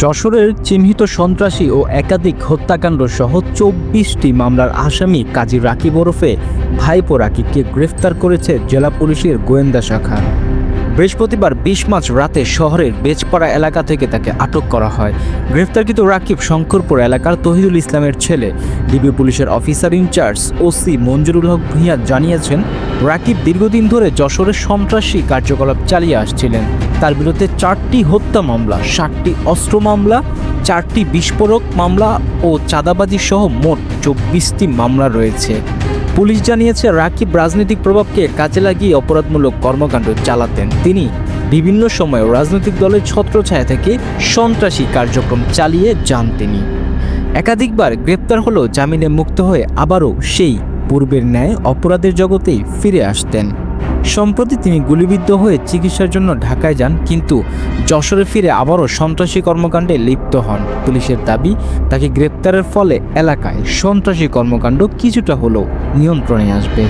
যশোরের চিহ্নিত সন্ত্রাসী ও একাধিক হত্যাকাণ্ড সহ চব্বিশটি মামলার আসামি কাজী রাকিব ওরফে ভাইপো রাকিবকে গ্রেফতার করেছে জেলা পুলিশের গোয়েন্দা শাখা। বৃহস্পতিবার বিশ মার্চ রাতে শহরের বেজপাড়া এলাকা থেকে তাকে আটক করা হয়। গ্রেফতারকৃত রাকিব শঙ্করপুর এলাকার তহিদুল ইসলামের ছেলে। ডিবি পুলিশের officer in-charge OC Manjurul Haque Bhuiyan জানিয়েছেন, রাকিব দীর্ঘদিন ধরে যশোরের সন্ত্রাসী কার্যকলাপ চালিয়ে আসছিলেন। তার বিরুদ্ধে চারটি হত্যা মামলা ষাটটি অস্ত্র মামলা, চারটি বিস্ফোরক মামলা ও চাঁদাবাজি সহ মোট চব্বিশটি মামলা রয়েছে। পুলিশ জানিয়েছে, রাকিব রাজনৈতিক প্রভাবকে কাজে লাগিয়ে অপরাধমূলক কর্মকাণ্ড চালাতেন। তিনি বিভিন্ন সময় রাজনৈতিক দলের ছত্রছায়া থেকে সন্ত্রাসী কার্যক্রম চালিয়ে যান তিনি। একাধিকবার গ্রেপ্তার হলেও জামিনে মুক্ত হয়ে আবারও সেই পূর্বের ন্যায় অপরাধের জগতেই ফিরে আসতেন। সম্প্রতি তিনি গুলিবিদ্ধ হয়ে চিকিৎসার জন্য ঢাকায় যান, কিন্তু যশোরে ফিরে আবারও সন্ত্রাসী কর্মকাণ্ডে লিপ্ত হন। পুলিশের দাবি, তাকে গ্রেপ্তারের ফলে এলাকায় সন্ত্রাসী কর্মকাণ্ড কিছুটা হলেও নিয়ন্ত্রণে আসবে।